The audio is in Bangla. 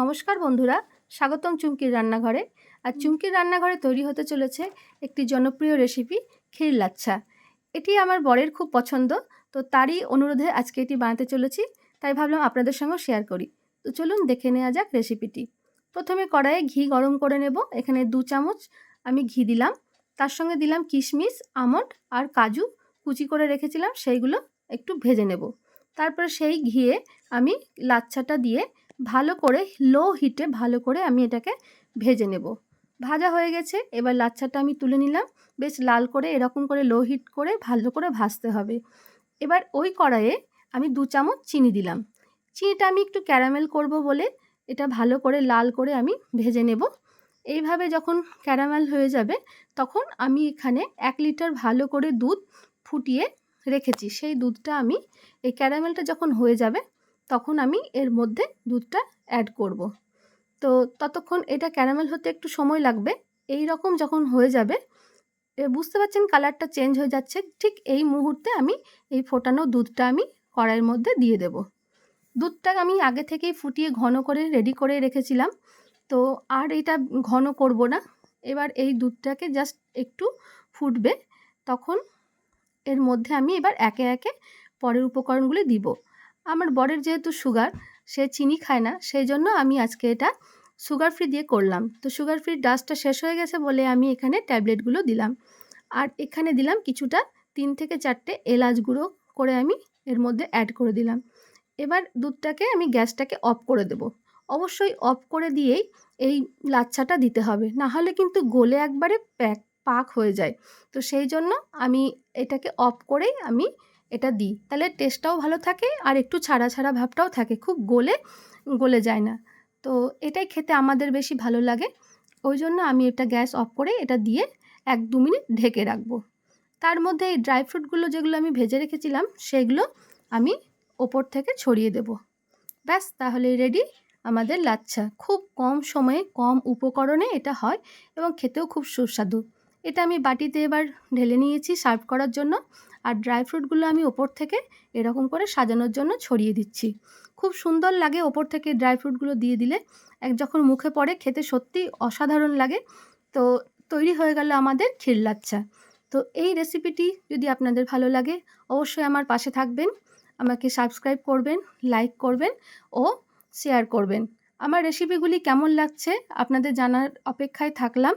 নমস্কার বন্ধুরা, স্বাগতম চুমকির রান্নাঘরে। আর চুমকির রান্নাঘরে তৈরি হতে চলেছে একটি জনপ্রিয় রেসিপি, ক্ষীর লাচ্ছা। এটি আমার বরের খুব পছন্দ, তো তারই অনুরোধে আজকে এটি বানাতে চলেছি, তাই ভাবলাম আপনাদের সঙ্গে শেয়ার করি। তো চলুন দেখে নেওয়া যাক রেসিপিটি প্রথমে কড়াইয়ে ঘি গরম করে নেব, এখানে দু চামচ আমি ঘি দিলাম। তার সঙ্গে দিলাম কিশমিশ, আমন্ড আর কাজু, কুচি করে রেখেছিলাম, সেইগুলো একটু ভেজে নেব। তারপরে সেই ঘিয়ে আমি লাচ্ছাটা দিয়ে ভালো করে লো হিটে ভালো করে আমি এটাকে ভেজে নেব। ভাজা হয়ে গেছে, এবার লাচ্ছাটা আমি তুলে নিলাম। বেশ লাল করে, এরকম করে লো হিট করে ভালো করে ভাজতে হবে। এবার ওই কড়াইয়ে আমি দু চামচ চিনি দিলাম। চিনিটা আমি একটু ক্যারামেল করব বলে এটা ভালো করে লাল করে আমি ভেজে নেব। এইভাবে যখন ক্যারামেল হয়ে যাবে, তখন আমি এখানে এক লিটার ভালো করে দুধ ফুটিয়ে রেখেছি। সেই দুধটা আমি, এই ক্যারামেলটা যখন হয়ে যাবে তখন আমি এর মধ্যে দুধটা অ্যাড করব। তো ততক্ষণ এটা ক্যারামেল হতে একটু সময় লাগবে। এই রকম যখন হয়ে যাবে বুঝতে পারছেন কালারটা চেঞ্জ হয়ে যাচ্ছে। ঠিক এই মুহূর্তে আমি এই ফোটানো দুধটা আমি কড়াইয়ের মধ্যে দিয়ে দেব। দুধটা আমি আগে থেকেই ফুটিয়ে ঘন করে রেডি করে রেখেছিলাম। তো আর এটা ঘন করব না। এবার এই দুধটাকে জাস্ট একটু ফুটবে। তখন এর মধ্যে আমি এবার একে একে পরের উপকরণগুলি দিব। আমার বরের যেহেতু সুগার সে চিনি খায় না সেই জন্য আমি আজকে এটা সুগার ফ্রি দিয়ে করলাম। তো সুগার ফ্রি ডাস্টটা শেষ হয়ে গেছে বলে আমি এখানে ট্যাবলেটগুলো দিলাম। আর এখানে দিলাম কিছুটা তিন থেকে চারটে এলাচ গুঁড়ো করে আমি এর মধ্যে অ্যাড করে দিলাম। এবার দুধটাকে আমি গ্যাসটাকে অফ করে দেব। অবশ্যই অফ করে দিয়েই এই লাচ্ছাটা দিতে হবে, না হলে কিন্তু গলে একবারে প্যাক, পাক হয়ে যায়। তো সেই জন্য আমি এটাকে অফ করেই আমি এটা দিই। তাহলে টেস্টটাও ভালো থাকে আর একটু ছাড়া ছাড়া ভাবটাও থাকে। খুব গলে গলে যায় না। তো এটাই খেতে আমাদের বেশি ভালো লাগে। ওই জন্য আমি এটা গ্যাস অফ করে এটা দিয়ে এক দু মিনিট ঢেকে রাখব। তার মধ্যে এই ড্রাই ফ্রুটগুলো যেগুলো আমি ভেজে রেখেছিলাম, সেগুলো আমি ওপর থেকে ছড়িয়ে দেব। ব্যাস, তাহলে রেডি আমাদের লাচ্ছা। খুব কম সময়ে, কম উপকরণে এটা হয় এবং খেতেও খুব সুস্বাদু। এটা আমি বাটিতে এবার ঢেলে নিয়েছি সার্ভ করার জন্য। আর ড্রাই ফ্রুটগুলো আমি ওপর থেকে এরকম করে সাজানোর জন্য ছড়িয়ে দিচ্ছি। খুব সুন্দর লাগে ওপর থেকে ড্রাই ফ্রুটগুলো দিয়ে দিলে। এক যখন মুখে পড়ে খেতে সত্যি অসাধারণ লাগে। তো তৈরি হয়ে গেল আমাদের ক্ষীর লাচ্ছা। তো এই রেসিপিটি যদি আপনাদের ভালো লাগে, অবশ্যই আমার পাশে থাকবেন, আমাকে সাবস্ক্রাইব করবেন লাইক করবেন ও শেয়ার করবেন। আমার রেসিপিগুলি কেমন লাগছে আপনাদের জানার অপেক্ষায় থাকলাম।